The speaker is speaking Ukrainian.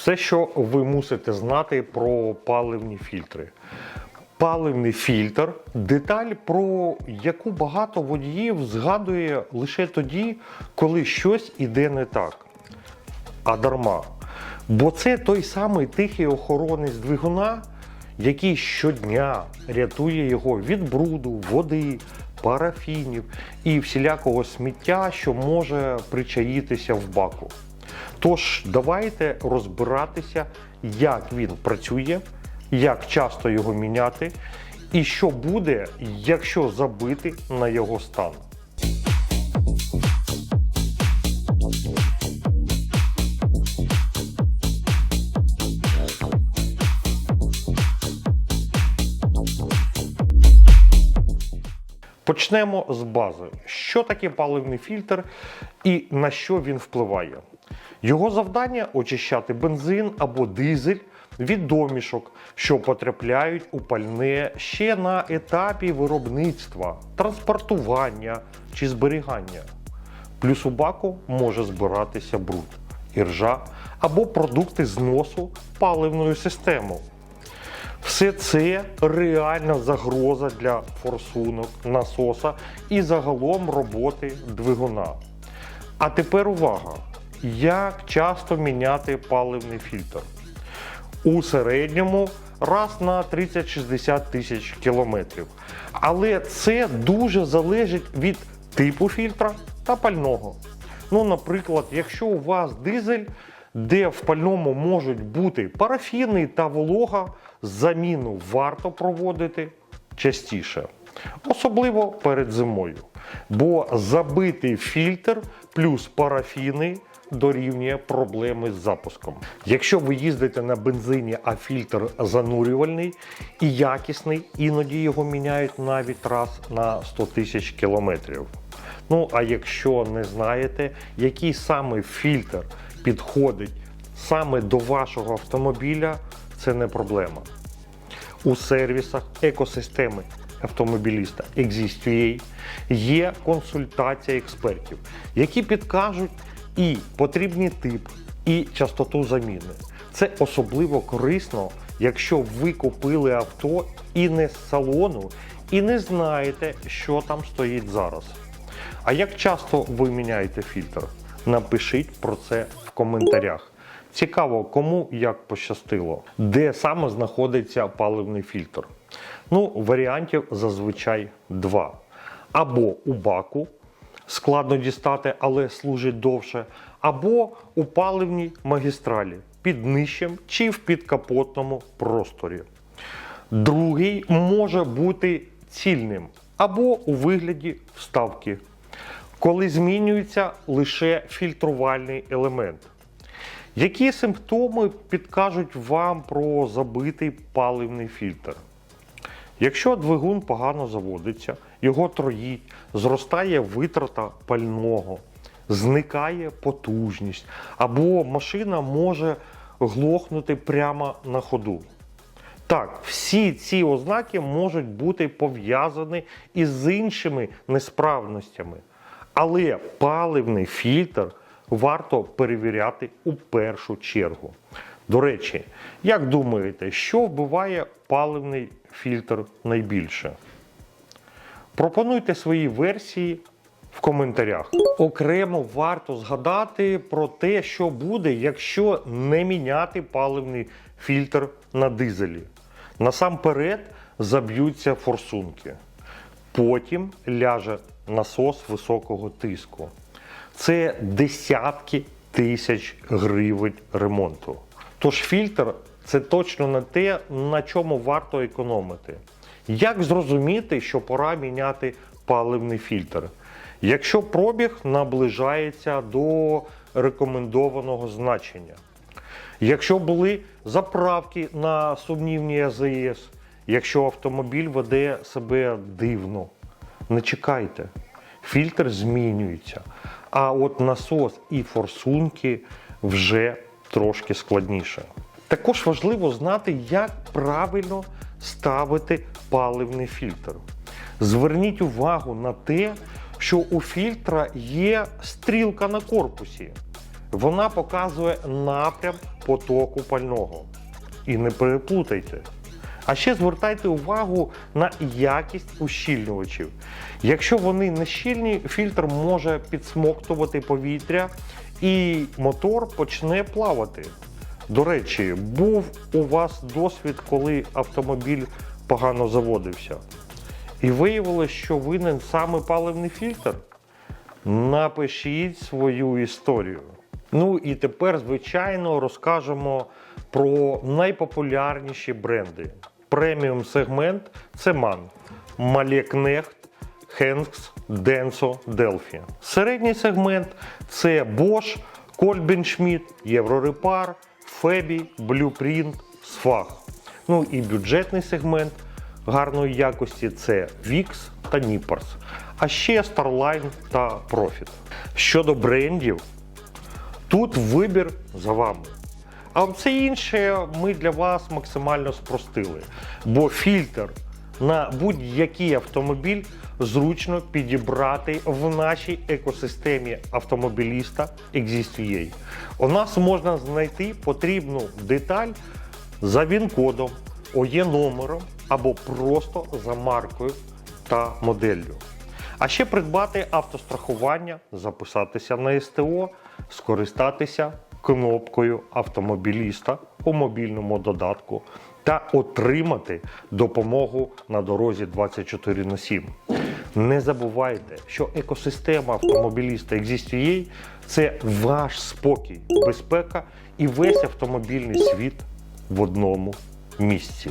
Все, що ви мусите знати про паливні фільтри. Паливний фільтр деталь, про яку багато водіїв згадує лише тоді, коли щось іде не так. А дарма. Бо це той самий тихий охоронець двигуна, який щодня рятує його від бруду, води, парафінів і всілякого сміття, що може причаїтися в баку. Тож давайте розбиратися, як він працює, як часто його міняти, і що буде, якщо забити на його стан. Почнемо з бази. Що таке паливний фільтр і на що він впливає? Його завдання очищати бензин або дизель від домішок, що потрапляють у пальне ще на етапі виробництва, транспортування чи зберігання. Плюс у баку може збиратися бруд, іржа або продукти зносу паливної системи. Все це реальна загроза для форсунок, насоса і загалом роботи двигуна. А тепер увага! Як часто міняти паливний фільтр? У середньому раз на 30-60 тисяч кілометрів. Але це дуже залежить від типу фільтра та пального. Ну, наприклад, якщо у вас дизель, де в пальному можуть бути парафіни та волога, заміну варто проводити частіше, особливо перед зимою. Бо забитий фільтр плюс парафіни дорівнює проблеми з запуском. Якщо ви їздите на бензині, а фільтр занурювальний і якісний, іноді його міняють навіть раз на 100 тисяч кілометрів. Ну а якщо не знаєте, який саме фільтр підходить саме до вашого автомобіля, це не проблема. У сервісах екосистеми автомобіліста Exist.ua є консультація експертів, які підкажуть і потрібний тип, і частоту заміни. Це особливо корисно, якщо ви купили авто і не з салону, і не знаєте, що там стоїть зараз. А як часто ви міняєте фільтр? Напишіть про це в коментарях. Цікаво, кому як пощастило, де саме знаходиться паливний фільтр. Ну, варіантів зазвичай два. Або у баку, складно дістати, але служить довше, або у паливній магістралі під нижчим чи в підкапотному просторі. Другий може бути цільним або у вигляді вставки, коли змінюється лише фільтрувальний елемент. Які симптоми підкажуть вам про забитий паливний фільтр? Якщо двигун погано заводиться, його троїть, зростає витрата пального, зникає потужність, або машина може глохнути прямо на ходу. Так, всі ці ознаки можуть бути пов'язані із іншими несправностями. Але паливний фільтр варто перевіряти у першу чергу. До речі, як думаєте, що вбиває паливний фільтр найбільше? Пропонуйте свої версії в коментарях. Окремо варто згадати про те, що буде, якщо не міняти паливний фільтр на дизелі. Насамперед заб'ються форсунки. Потім ляже насос високого тиску. Це десятки тисяч гривень ремонту. Тож фільтр це точно не те, на чому варто економити. Як зрозуміти, що пора міняти паливний фільтр? Якщо пробіг наближається до рекомендованого значення, якщо були заправки на сумнівні АЗС, якщо автомобіль веде себе дивно, не чекайте, фільтр змінюється. А от насос і форсунки вже трошки складніше. Також важливо знати, як правильно ставити паливний фільтр. Зверніть увагу на те, що у фільтра є стрілка на корпусі. Вона показує напрям потоку пального. І не переплутайте. А ще звертайте увагу на якість ущільнювачів. Якщо вони не щільні, фільтр може підсмоктувати повітря і мотор почне плавати. До речі, був у вас досвід, коли автомобіль погано заводився. І виявилось, що винен саме паливний фільтр. Напишіть свою історію. Ну і тепер, звичайно, розкажемо про найпопулярніші бренди. Преміум сегмент це MAN, Малєкнехт, Хенкс, Денсо, Делфі. Середній сегмент це Bosch, Кольбеншміт, Єврорепар, Фебі, Blueprint, Сфаг. Ну і бюджетний сегмент гарної якості це VIX та Nippers, а ще Starline та Profit. Щодо брендів, Тут вибір за вами. А все інше ми для вас максимально спростили. Бо фільтр на будь-який автомобіль зручно підібрати в нашій екосистемі автомобіліста Exist.ua. У нас можна знайти потрібну деталь за він-кодом, ОЄ номером або просто за маркою та моделлю. А ще придбати автострахування, записатися на СТО, скористатися кнопкою автомобіліста у мобільному додатку та отримати допомогу на дорозі 24 на 7. Не забувайте, що екосистема автомобіліста Exist.ua – це ваш спокій, безпека і весь автомобільний світ в одному місці.